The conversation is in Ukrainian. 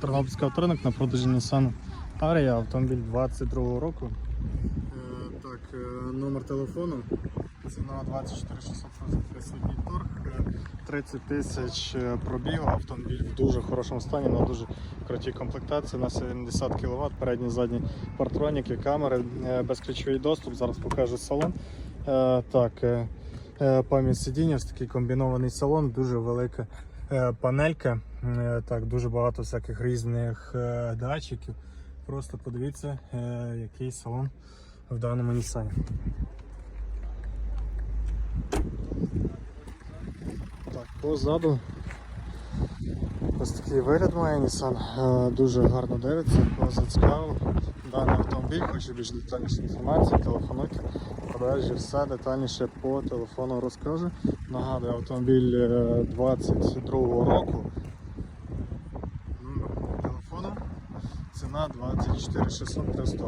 Тернопільський авторинок на продажі Nissan Ariya, автомобіль 22 року. Е, Так, е, номер телефону. Ціна 24 600 торг. е, 30 тисяч е, пробігу. Автомобіль в дуже хорошому стані, на дуже крутій комплектації. На 70 кВт, передні задні партроніки, камери, е, безключовий доступ. Зараз покажу салон. Е, Так, е, е, пам'ять сидіння, такий комбінований салон, дуже велика е, панелька. Е, Так, дуже багато всяких різних е, датчиків. Просто подивіться, е, який салон в даному Нісані. Так, позаду ось такий вигляд має Nissan. Е, Дуже гарно дивиться. Даний автомобіль, хоче більш детальніше інформації, телефонуйте. Продажі все детальніше по телефону розкажу. Нагадую, автомобіль 22-го року. Номер телефону. Ціна 24 600 300.